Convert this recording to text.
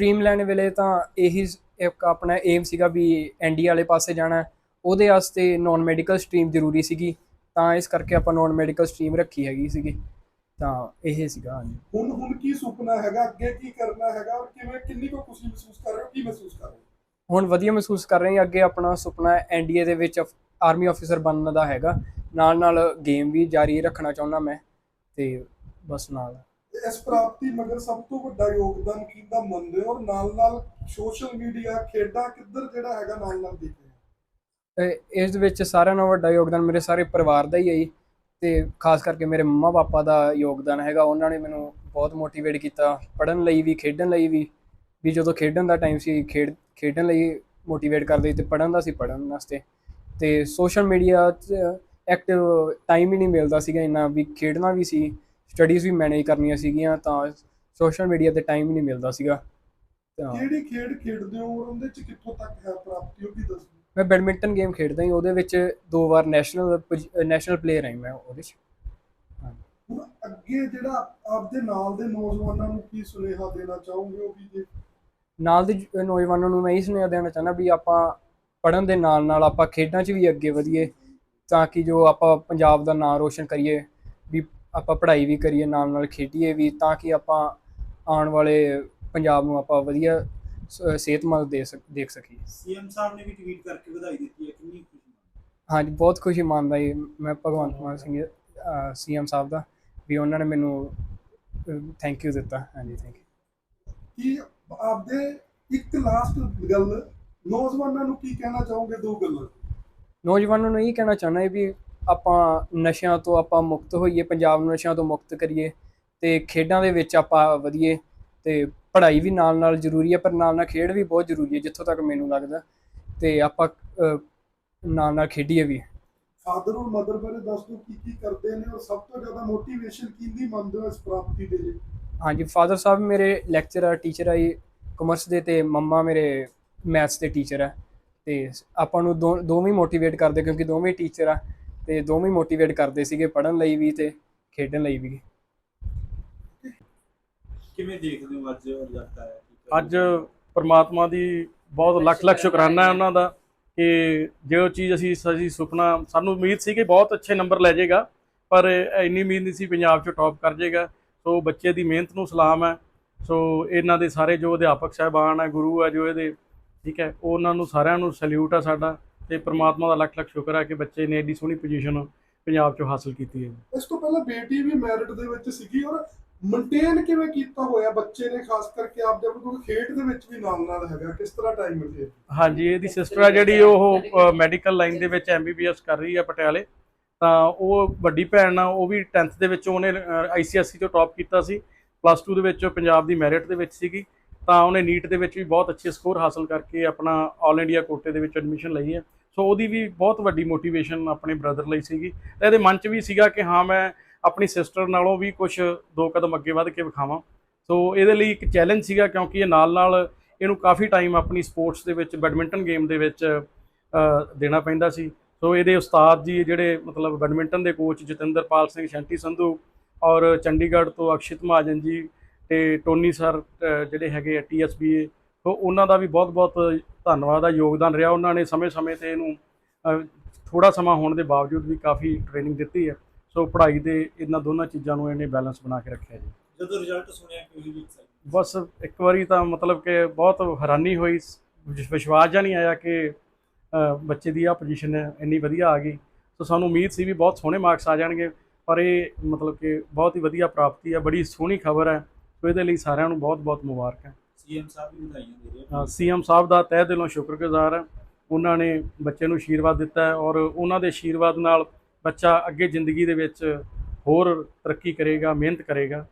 Stream ਲੈਣ ਵੇਲੇ ਤਾਂ ਇਹੀ ਇੱਕ ਆਪਣਾ ਏਮ ਸੀਗਾ ਵੀ ਐਨਡੀ ਵਾਲੇ ਪਾਸੇ ਜਾਣਾ। ਉਹਦੇ ਵਾਸਤੇ ਨਾਨ ਮੈਡੀਕਲ ਸਟਰੀਮ ਜ਼ਰੂਰੀ ਸੀਗੀ। ਤਾਂ ਇਸ ਕਰਕੇ ਆਪਾਂ ਨਾਨ ਮੈਡੀਕਲ ਸਟਰੀਮ ਰੱਖੀ ਹੈਗੀ ਸੀਗੀ। ਤਾਂ ਇਹ ਸੀਗਾ ਹਾਂਜੀ। ਹੁਣ ਹੁਣ ਕੀ ਸੁਪਨਾ ਹੈਗਾ? ਅੱਗੇ ਕੀ ਕਰਨਾ ਹੈਗਾ? ਔਰ ਕਿਵੇਂ ਕਿੰਨੀ ਕੁ ਖੁਸ਼ੀ ਮਹਿਸੂਸ ਕਰ ਰਹੇ ਹੋ? ਕੀ ਮਹਿਸੂਸ ਕਰ ਰਹੇ ਹੋ? ਹੁਣ ਵਧੀਆ ਮਹਿਸੂਸ ਕਰ ਰਹੇ ਹਾਂ। ਅੱਗੇ ਆਪਣਾ ਸੁਪਨਾ ਐਨਡੀਏ ਦੇ ਵਿੱਚ ਆਰਮੀ ਅਫੀਸਰ ਬਣਨ ਦਾ ਹੈਗਾ। ਨਾਲ ਨਾਲ ਗੇਮ ਵੀ ਜਾਰੀ ਰੱਖਣਾ ਚਾਹੁੰਦਾ ਮੈਂ। ਤੇ ਬਸ ਨਾਲ। ਤੇ ਇਸ ਪ੍ਰਾਪਤੀ ਮਗਰ ਸਭ ਤੋਂ ਵੱਡਾ ਯੋਗਦਾਨ ਕਿਹਦਾ ਮੰਨਦੇ ਹੋ? ਔਰ ਨਾਲ ਨਾਲ ਸੋਸ਼ਲ ਮੀਡੀਆ ਖੇਡਾਂ ਕਿੱਧਰ ਜਿਹੜਾ ਹੈਗਾ ਨਾਲ ਨਾਲ ਦੇਖ ਰਹੇ ਇਸ ਦੇ ਵਿੱਚ ਸਾਰਿਆਂ ਨਾਲੋਂ ਵੱਡਾ ਯੋਗਦਾਨ ਮੇਰੇ ਸਾਰੇ ਪਰਿਵਾਰ ਦਾ ਹੀ ਹੈ ਜੀ। ਤੇ ਖਾਸ ਕਰਕੇ ਮੇਰੇ ਮੰਮਾ ਪਾਪਾ ਦਾ ਯੋਗਦਾਨ ਹੈਗਾ। ਉਹਨਾਂ ਨੇ ਮੈਨੂੰ ਬਹੁਤ ਮੋਟੀਵੇਟ ਕੀਤਾ ਪੜ੍ਹਨ ਲਈ ਵੀ, ਖੇਡਣ ਲਈ ਵੀ। ਵੀ ਜਦੋਂ ਖੇਡਣ ਦਾ ਟਾਈਮ ਸੀ, ਖੇਡ, ਖੇਡਣ ਲਈ ਮੋਟੀਵੇਟ ਕਰਦੇ ਤੇ ਪੜ੍ਹਨ ਦਾ ਸੀ ਪੜ੍ਹਨ ਵਾਸਤੇ। ਤੇ ਸੋਸ਼ਲ ਮੀਡੀਆ 'ਚ ਐਕਟਿਵ ਟਾਈਮ ਹੀ ਨਹੀਂ ਮਿਲਦਾ ਸੀਗਾ ਇੰਨਾ। ਵੀ ਖੇਡਣਾ ਵੀ ਸੀ ਸਟੱਡੀਜ਼ ਵੀ ਮੈਨੇਜ ਕਰਨੀਆਂ ਸੀਗੀਆਂ ਤਾਂ ਸੋਸ਼ਲ ਮੀਡੀਆ ਤੇ ਟਾਈਮ ਹੀ ਨਹੀਂ ਮਿਲਦਾ ਸੀਗਾ। ਤਾਂ ਕਿਹੜੀ ਖੇਡ ਖੇਡਦੇ ਹੋ ਔਰ ਉਹਦੇ ਚ ਕਿੱਥੋਂ ਤੱਕ ਹੈ ਪ੍ਰਾਪਤੀ ਉਹ ਵੀ ਦੱਸੋ? ਮੈਂ ਬੈਡਮਿੰਟਨ ਗੇਮ ਖੇਡਦਾ ਹਾਂ ਉਹਦੇ ਵਿੱਚ ਦੋ ਵਾਰ ਨੈਸ਼ਨਲ ਨੈਸ਼ਨਲ ਪਲੇਅਰ ਹਾਂ ਮੈਂ ਉਹਦੇ 'ਚ। ਅੱਗੇ ਜਿਹੜਾ ਆਪਦੇ ਨਾਲ ਦੇ ਨੌਜਵਾਨਾਂ ਨੂੰ ਕੀ ਸੁਨੇਹਾ ਦੇਣਾ ਚਾਹੋਗੇ ਉਹ ਵੀ ਜੇ? ਨਾਲ ਦੇ ਨੌਜਵਾਨਾਂ ਨੂੰ ਮੈਂ ਇਹ ਸੁਨੇਹਾ ਦੇਣਾ ਚਾਹੁੰਦਾ ਵੀ ਆਪਾਂ ਪੜ੍ਹਨ ਦੇ ਨਾਲ ਨਾਲ ਆਪਾਂ ਖੇਡਾਂ 'ਚ ਵੀ ਅੱਗੇ ਵਧੀਏ ਤਾਂ ਕਿ ਜੋ ਆਪਾਂ ਪੰਜਾਬ ਦਾ ਨਾਮ ਰੋਸ਼ਨ ਕਰੀਏ ਵੀ ਆਪਾਂ ਪੜ੍ਹਾਈ ਵੀ ਕਰੀਏ ਨਾਲ ਨਾਲ ਖੇਡੀਏ ਵੀ ਤਾਂ ਕਿ ਆਪਾਂ ਆਉਣ ਵਾਲੇ ਪੰਜਾਬ ਨੂੰ ਆਪਾਂ ਵਧੀਆ ਸਿਹਤਮੰਦ ਦੇ ਦੇਖ ਸਕੀਏ। ਸੀਐਮ ਸਾਹਿਬ ਨੇ ਵੀ ਟਵੀਟ ਕਰਕੇ ਵਧਾਈ ਦਿੱਤੀ ਹੈ ਕਿੰਨੀ ਖੁਸ਼ੀ ਹਾਂਜੀ ਬਹੁਤ ਖੁਸ਼ੀ ਮੰਨਦਾ ਜੀ। ਮੈਂ ਭਗਵੰਤ ਮਾਨ ਸਿੰਘ ਸੀਐਮ ਸਾਹਿਬ ਦਾ ਵੀ ਉਹਨਾਂ ਨੇ ਮੈਨੂੰ ਥੈਂਕ ਯੂ ਦਿੱਤਾ। ਹਾਂਜੀ ਥੈਂਕ ਯੂ ਕੀ ਆਪਦੇ ਇੱਕ ਲਾਸਟ ਗੱਲ ਨੌਜਵਾਨਾਂ ਨੂੰ ਕੀ ਕਹਿਣਾ ਚਾਹੋਗੇ ਦੋ ਗੱਲਾਂ? ਨੌਜਵਾਨਾਂ ਨੂੰ ਇਹ ਕਹਿਣਾ ਚਾਹੁੰਦਾ ਵੀ ਆਪਾਂ ਨਸ਼ਿਆਂ ਤੋਂ ਆਪਾਂ ਮੁਕਤ ਹੋਈਏ ਪੰਜਾਬ ਨੂੰ ਨਸ਼ਿਆਂ ਤੋਂ ਮੁਕਤ ਕਰੀਏ ਤੇ ਖੇਡਾਂ ਦੇ ਵਿੱਚ ਆਪਾਂ ਵਧੀਏ ਤੇ ਪੜ੍ਹਾਈ ਵੀ ਨਾਲ ਨਾਲ ਜ਼ਰੂਰੀ ਹੈ ਪਰ ਨਾਲ ਨਾਲ ਖੇਡ ਵੀ ਬਹੁਤ ਜ਼ਰੂਰੀ ਹੈ ਜਿੱਥੋਂ ਤੱਕ ਮੈਨੂੰ ਲੱਗਦਾ ਤੇ ਆਪਾਂ ਨਾਲ ਨਾਲ ਖੇਡੀਏ ਵੀ। ਫਾਦਰ ਔਰ ਮਦਰ ਬਾਰੇ ਦੱਸ ਦਿਓ ਕੀ ਕੀ ਕਰਦੇ ਨੇ ਔਰ ਸਭ ਤੋਂ ਜ਼ਿਆਦਾ ਮੋਟੀਵੇਸ਼ਨ ਕਿੰਦੀ ਮੰਨਦੇ ਹੋ ਇਸ ਪ੍ਰਾਪਤੀ ਦੇ ਲਈ? ਹਾਂਜੀ ਫਾਦਰ ਸਾਹਿਬ ਮੇਰੇ ਲੈਕਚਰਰ ਟੀਚਰ ਆ ਜੀ ਕਮਰਸ ਦੇ ਤੇ ਮੰਮਾ ਮੇਰੇ ਮੈਥਸ ਦੇ ਟੀਚਰ ਆ ਤੇ ਆਪਾਂ ਨੂੰ ਦੋਵੇਂ ਮੋਟੀਵੇਟ ਕਰਦੇ ਕਿਉਂਕਿ ਦੋਵੇਂ ਟੀਚਰ ਆ। ਤੇ ਦੋਵੇਂ ਮੋਟੀਵੇਟ ਕਰਦੇ ਸੀਗੇ ਪੜ੍ਹਨ ਲਈ ਵੀ ਤੇ ਖੇਡਣ ਲਈ ਵੀ। ਕਿਵੇਂ ਦੇਖਦੇ ਹੋ ਅੱਜ ਰਿਜ਼ਲਟ ਆਇਆ ਅੱਜ ਪ੍ਰਮਾਤਮਾ ਦੀ ਬਹੁਤ ਲੱਖ ਲੱਖ ਸ਼ੁਕਰਾਨਾ ਹੈ ਉਹਨਾਂ ਦਾ ਕਿ ਜੋ ਚੀਜ਼ ਅਸੀਂ ਅਸੀਂ ਸੁਪਨਾ ਸਾਨੂੰ ਉਮੀਦ ਸੀ ਕਿ ਬਹੁਤ ਅੱਛੇ ਨੰਬਰ ਲੈ ਜਾਏਗਾ ਪਰ ਇੰਨੀ ਉਮੀਦ ਨਹੀਂ ਸੀ ਪੰਜਾਬ 'ਚ ਟੌਪ ਕਰ ਜਾਏਗਾ। ਸੋ ਬੱਚੇ ਦੀ ਮਿਹਨਤ ਨੂੰ ਸਲਾਮ ਹੈ। ਸੋ ਇਹਨਾਂ ਦੇ ਸਾਰੇ ਜੋ ਅਧਿਆਪਕ ਸਾਹਿਬਾਨ ਹੈ ਗੁਰੂ ਹੈ ਜੋ ਇਹਦੇ ਠੀਕ ਹੈ ਉਹ ਉਹਨਾਂ ਨੂੰ ਸਾਰਿਆਂ ਨੂੰ ਸੈਲੂਟ ਹੈ ਸਾਡਾ। ਤੇ ਪ੍ਰਮਾਤਮਾ ਦਾ ਲੱਖ ਲੱਖ ਸ਼ੁਕਰ ਹੈ ਕਿ ਬੱਚੇ ਨੇ ਏਡੀ ਸੋਹਣੀ ਪੋਜੀਸ਼ਨ ਪੰਜਾਬ 'ਚੋਂ ਹਾਸਲ ਕੀਤੀ ਹੈ। ਇਸ ਤੋਂ ਪਹਿਲਾਂ ਬੇਟੀ ਵੀ ਮੈਰਿਟ ਦੇ ਵਿੱਚ ਸੀਗੀ ਔਰ ਮੇਨਟੇਨ ਕਿਵੇਂ ਕੀਤਾ ਹੋਇਆ ਬੱਚੇ ਨੇ ਖਾਸ ਕਰਕੇ ਆਪ ਨੂੰ ਕਿਉਂਕਿ ਖੇਡ ਦੇ ਵਿੱਚ ਵੀ ਨਾਲ ਨਾਲ ਹੈਗਾ ਕਿਸ ਤਰ੍ਹਾਂ ਟਾਈਮ ਮਿਲਦੇ ਹਾਂਜੀ ਇਹਦੀ ਸਿਸਟਰ ਆ ਜਿਹੜੀ ਉਹ ਮੈਡੀਕਲ ਲਾਈਨ ਦੇ ਵਿੱਚ ਐਮਬੀਬੀਐਸ ਕਰ ਰਹੀ ਹੈ ਪਟਿਆਲੇ। ਤਾਂ ਉਹ ਵੱਡੀ ਭੈਣ ਆ ਉਹ ਵੀ 10th ਦੇ ਵਿੱਚ ਉਹਨੇ ਆਈਸੀਐਸਸੀ ਤੋਂ ਟੌਪ ਕੀਤਾ ਸੀ। ਪਲੱਸ 2 ਦੇ ਵਿੱਚ ਪੰਜਾਬ ਦੀ ਮੈਰਿਟ ਦੇ ਵਿੱਚ ਸੀਗੀ। ਤਾਂ ਉਹਨੇ ਨੀਟ ਦੇ ਵਿੱਚ ਵੀ ਬਹੁਤ ਅੱਛੇ ਸਕੋਰ ਹਾਸਲ ਕਰਕੇ ਆਪਣਾ ਆਲ ਇੰਡੀਆ ਕੋਟੇ ਦੇ ਵਿੱਚ ਐਡਮਿਸ਼ਨ ਲਈ ਹੈ। ਸੋ ਉਹਦੀ ਵੀ ਬਹੁਤ ਵੱਡੀ ਮੋਟੀਵੇਸ਼ਨ ਆਪਣੇ ਬ੍ਰਦਰ ਲਈ ਸੀਗੀ। ਇਹਦੇ ਮਨ 'ਚ ਵੀ ਸੀਗਾ ਕਿ ਹਾਂ, ਮੈਂ ਆਪਣੀ ਸਿਸਟਰ ਨਾਲੋਂ ਵੀ ਕੁਝ ਦੋ ਕਦਮ ਅੱਗੇ ਵੱਧ ਕੇ ਵਿਖਾਵਾਂ। ਸੋ ਇਹਦੇ ਲਈ ਇੱਕ ਚੈਲੰਜ ਸੀਗਾ ਕਿਉਂਕਿ ਇਹ ਨਾਲ ਨਾਲ ਇਹਨੂੰ ਕਾਫੀ ਟਾਈਮ ਆਪਣੀ ਸਪੋਰਟਸ ਦੇ ਵਿੱਚ ਬੈਡਮਿੰਟਨ ਗੇਮ ਦੇ ਵਿੱਚ ਦੇਣਾ ਪੈਂਦਾ ਸੀ। ਸੋ ਇਹਦੇ ਉਸਤਾਦ ਜੀ, ਜਿਹੜੇ ਮਤਲਬ ਬੈਡਮਿੰਟਨ ਦੇ ਕੋਚ ਜਤਿੰਦਰਪਾਲ ਸਿੰਘ ਸ਼ੈਂਟੀ ਸੰਧੂ ਔਰ ਚੰਡੀਗੜ੍ਹ ਤੋਂ ਅਕਸ਼ਿਤ ਮਹਾਜਨ ਜੀ ਤੇ ਟੋਨੀ ਸਰ ਜਿਹੜੇ ਹੈਗੇ ਆ ਟੀਐਸਬੀਏ ਸੋ ਉਹਨਾਂ ਦਾ ਵੀ ਬਹੁਤ-ਬਹੁਤ ਧੰਨਵਾਦ ਆ ਯੋਗਦਾਨ ਰਿਹਾ। ਉਹਨਾਂ ਨੇ ਸਮੇਂ-ਸਮੇਂ ਤੇ ਇਹਨੂੰ ਥੋੜਾ ਸਮਾਂ ਹੋਣ ਦੇ ਬਾਵਜੂਦ ਵੀ ਕਾਫੀ ਟ੍ਰੇਨਿੰਗ ਦਿੱਤੀ ਹੈ। ਸੋ ਪੜ੍ਹਾਈ ਦੇ ਇਹਨਾਂ ਦੋਨਾਂ ਚੀਜ਼ਾਂ ਨੂੰ ਇਹਨੇ ਬੈਲੈਂਸ ਬਣਾ ਕੇ ਰੱਖਿਆ ਜੀ। ਜਦੋਂ ਰਿਜ਼ਲਟ ਸੁਣਿਆ ਕਿ ਉਹਦੀ ਵੀ excitement? ਬਸ ਇੱਕ ਵਾਰੀ ਤਾਂ ਮਤਲਬ ਕਿ ਬਹੁਤ ਹੈਰਾਨੀ ਹੋਈ। ਵਿਸ਼- ਵਿਸ਼ਵਾਸ ਜਾਂ ਨਹੀਂ ਆਇਆ ਕਿ ਬੱਚੇ ਦੀ ਆ ਪੋਜੀਸ਼ਨ ਇੰਨੀ ਵਧੀਆ ਆ ਗਈ। ਸੋ ਸਾਨੂੰ ਉਮੀਦ ਸੀ ਵੀ ਬਹੁਤ ਸੋਹਣੇ ਮਾਰਕਸ ਆ ਜਾਣਗੇ। ਪਰ ਇਹ ਮਤਲਬ ਕਿ ਬਹੁਤ ਹੀ ਵਧੀਆ ਪ੍ਰਾਪਤੀ ਹੈ। ਬੜੀ ਸੋਹਣੀ ਖਬਰ ਹੈ। ਸੋ ਇਹਦੇ ਲਈ ਸਾਰਿਆਂ ਨੂੰ ਬਹੁਤ-ਬਹੁਤ ਮੁਬਾਰਕਾਂ। ਸੀਐਮ ਸਾਹਿਬ ਵੀ ਵਧਾਈਆਂ ਦੇ ਰਹੇ ਆ। ਸੀਐਮ ਸਾਹਿਬ ਦਾ ਤਹਿ ਦਿਲੋਂ ਸ਼ੁਕਰਗੁਜ਼ਾਰ ਹਾਂ। ਉਹਨਾਂ ਨੇ ਬੱਚੇ ਨੂੰ ਆਸ਼ੀਰਵਾਦ ਦਿੱਤਾ ਹੈ ਔਰ ਉਹਨਾਂ ਦੇ ਆਸ਼ੀਰਵਾਦ ਨਾਲ ਬੱਚਾ ਅੱਗੇ ਜ਼ਿੰਦਗੀ ਦੇ ਵਿੱਚ ਹੋਰ ਤਰੱਕੀ ਕਰੇਗਾ, ਮਿਹਨਤ ਕਰੇਗਾ।